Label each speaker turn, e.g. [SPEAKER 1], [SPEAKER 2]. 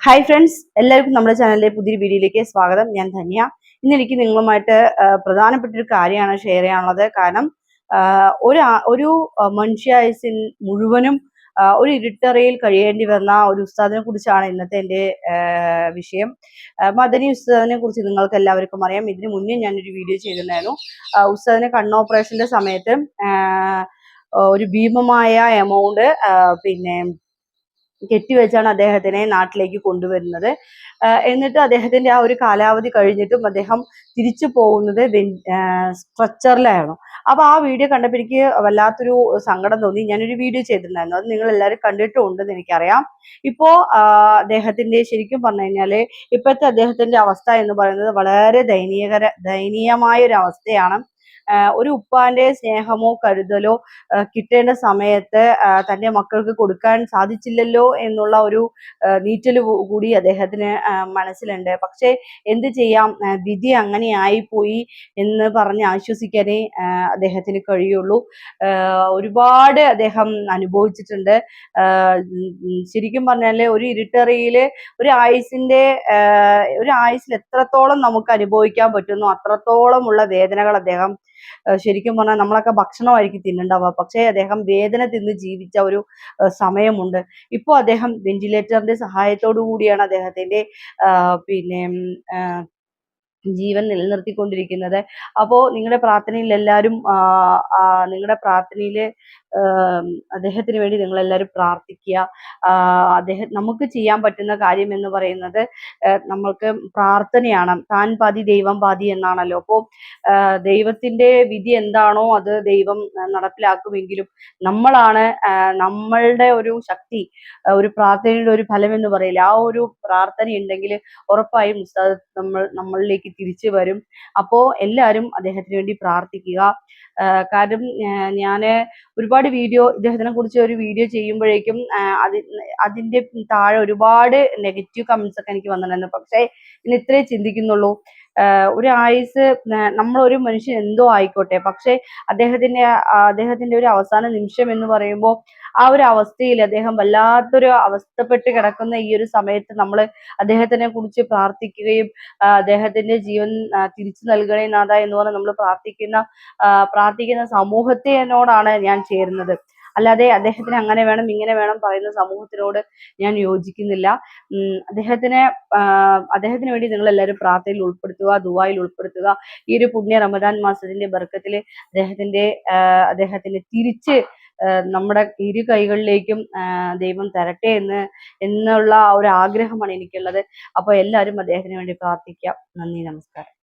[SPEAKER 1] Hi friends എല്ലാവർക്കും നമ്മുടെ ചാനലിലെ പുതിയൊരു വീഡിയോയിലേക്ക് സ്വാഗതം. ഞാൻ ധന്യ. ഇന്ന് എനിക്ക് നിങ്ങളുമായിട്ട് പ്രധാനപ്പെട്ട ഒരു കാര്യമാണ് ഷെയർ ചെയ്യാനുള്ളത്. കാരണം ഒരു ഒരു മനുഷ്യായുസിൽ മുഴുവനും ഒരു ഇരുട്ടറയിൽ കഴിയേണ്ടി വന്ന ഒരു ഉസ്താദിനെ കുറിച്ചാണ് ഇന്നത്തെ എന്റെ വിഷയം. മദനി ഉസ്താദിനെ കുറിച്ച് നിങ്ങൾക്ക് എല്ലാവർക്കും അറിയാം. ഇതിന് മുന്നേ ഞാനൊരു വീഡിയോ ചെയ്തിട്ടുണ്ടായിരുന്നു. ഉസ്താദിനെ ഉസ്താദിന് കണ്ണ് ഓപ്പറേഷന്റെ സമയത്ത് ഒരു ഭീമമായ എമൗണ്ട് പിന്നെ കെട്ടിവെച്ചാണ് അദ്ദേഹത്തിനെ നാട്ടിലേക്ക് കൊണ്ടുവരുന്നത്. എന്നിട്ട് അദ്ദേഹത്തിന്റെ ആ ഒരു കാലാവധി കഴിഞ്ഞിട്ടും അദ്ദേഹം തിരിച്ചു പോകുന്നത് സ്ട്രക്ചറിലായിരുന്നു അപ്പൊ ആ വീഡിയോ കണ്ടപ്പോൾ എനിക്ക് വല്ലാത്തൊരു സങ്കടം തോന്നി. ഞാനൊരു വീഡിയോ ചെയ്തിട്ടുണ്ടായിരുന്നു. അത് നിങ്ങൾ എല്ലാവരും കണ്ടിട്ടുണ്ടെന്ന് എനിക്കറിയാം. ഇപ്പോ അദ്ദേഹത്തിന്റെ ശരിക്കും പറഞ്ഞു കഴിഞ്ഞാൽ ഇപ്പോഴത്തെ അദ്ദേഹത്തിന്റെ അവസ്ഥ എന്ന് പറയുന്നത് വളരെ ദയനീയകര ദയനീയമായ ഒരു അവസ്ഥയാണ് ഒരു ഉപ്പാന്റെ സ്നേഹമോ കരുതലോ കിട്ടേണ്ട സമയത്ത് തന്റെ മക്കൾക്ക് കൊടുക്കാൻ സാധിച്ചില്ലല്ലോ എന്നുള്ള ഒരു നീറ്റൽ കൂടി അദ്ദേഹത്തിന് മനസ്സിലുണ്ട്. പക്ഷെ എന്ത് ചെയ്യാം? വിധി അങ്ങനെ ആയിപ്പോയി എന്ന് പറഞ്ഞ് ആശ്വസിക്കാനേ അദ്ദേഹത്തിന് കഴിയുള്ളൂ. ഒരുപാട് അദ്ദേഹം അനുഭവിച്ചിട്ടുണ്ട്. ശരിക്കും പറഞ്ഞാൽ ഒരു ഇരുട്ടറിയിൽ ഒരു ആയുസിന്റെ ഒരു ആയുസിൽ എത്രത്തോളം നമുക്ക് അനുഭവിക്കാൻ പറ്റുന്നു അത്രത്തോളം ഉള്ള വേദനകൾ അദ്ദേഹം ശരിക്കും പറഞ്ഞാൽ നമ്മളൊക്കെ ഭക്ഷണമായിരിക്കും തിന്നുണ്ടാവുക. പക്ഷേ അദ്ദേഹം വേദന തിന്ന് ജീവിച്ച ഒരു സമയമുണ്ട്. ഇപ്പോൾ അദ്ദേഹം വെന്റിലേറ്ററിന്റെ സഹായത്തോടു കൂടിയാണ് അദ്ദേഹത്തിന്റെ പിന്നെ ജീവൻ നിലനിർത്തിക്കൊണ്ടിരിക്കുന്നത്. അപ്പോൾ നിങ്ങളുടെ പ്രാർത്ഥനയിൽ എല്ലാവരും നിങ്ങളുടെ പ്രാർത്ഥനയിൽ അദ്ദേഹത്തിന് വേണ്ടി നിങ്ങൾ എല്ലാവരും പ്രാർത്ഥിക്കുക അദ്ദേഹം നമുക്ക് ചെയ്യാൻ പറ്റുന്ന കാര്യം എന്ന് പറയുന്നത് നമ്മൾക്ക് പ്രാർത്ഥനയാണ്. താൻ പാതി ദൈവം പാതി എന്നാണല്ലോ. അപ്പോൾ ദൈവത്തിന്റെ വിധി എന്താണോ അത് ദൈവം നടപ്പിലാക്കുമെങ്കിലും നമ്മളാണ് നമ്മളുടെ ഒരു ശക്തി ഒരു പ്രാർത്ഥനയുടെ ഒരു ഫലം എന്ന് പറയില്ല. ആ ഒരു പ്രാർത്ഥന ഉണ്ടെങ്കിൽ ഉറപ്പായും നമ്മൾ നമ്മളിലേക്ക് തിരിച്ചു വരും. അപ്പോ എല്ലാവരും അദ്ദേഹത്തിന് വേണ്ടി പ്രാർത്ഥിക്കുക. കാരണം ഞാൻ ഒരുപാട് വീഡിയോ ഇദ്ദേഹത്തിനെ കുറിച്ച് ഒരു വീഡിയോ ചെയ്യുമ്പോഴേക്കും അതിന്റെ താഴെ ഒരുപാട് നെഗറ്റീവ് കമന്റ്സ് ഒക്കെ എനിക്ക് വന്നിട്ടുണ്ടായിരുന്നു. പക്ഷേ ഇന്ന് ഇത്രേ ചിന്തിക്കുന്നുള്ളൂ. ഒരു ആയുസ് ഒരു മനുഷ്യൻ എന്തോ ആയിക്കോട്ടെ. പക്ഷേ അദ്ദേഹത്തിന്റെ അദ്ദേഹത്തിന്റെ ഒരു അവസാന നിമിഷം എന്ന് പറയുമ്പോൾ ആ ഒരു അവസ്ഥയിൽ അദ്ദേഹം വല്ലാത്തൊരു അവസ്ഥപ്പെട്ട് കിടക്കുന്ന ഈ ഒരു സമയത്ത് നമ്മൾ അദ്ദേഹത്തിനെ കുറിച്ച് പ്രാർത്ഥിക്കുകയും അദ്ദേഹത്തിന്റെ ജീവൻ തിരിച്ചു നൽകണേ നാഥ എന്ന് പറഞ്ഞ് നമ്മൾ പ്രാർത്ഥിക്കുന്ന പ്രാർത്ഥിക്കുന്ന സമൂഹത്തിനോടാണ് ഞാൻ ചേരുന്നത്. അല്ലാതെ അദ്ദേഹത്തിന് അങ്ങനെ വേണം ഇങ്ങനെ വേണം പറയുന്ന സമൂഹത്തിനോട് ഞാൻ യോജിക്കുന്നില്ല. അദ്ദേഹത്തിനെ അദ്ദേഹത്തിന് വേണ്ടി നിങ്ങൾ എല്ലാവരും പ്രാർത്ഥനയിൽ ഉൾപ്പെടുത്തുക ദുബായിൽ ഉൾപ്പെടുത്തുക. ഈ ഒരു പുണ്യ റമദാൻ മാസത്തിന്റെ ബർക്കത്തിൽ അദ്ദേഹത്തിന്റെ അദ്ദേഹത്തിന് തിരിച്ച് നമ്മുടെ ഇരു കൈകളിലേക്കും ദൈവം തരട്ടെ എന്ന് എന്നുള്ള ഒരു ആഗ്രഹമാണ് എനിക്കുള്ളത്. അപ്പോൾ എല്ലാവരും അദ്ദേഹത്തിന് വേണ്ടി പ്രാർത്ഥിക്കാം. നന്ദി നമസ്കാരം.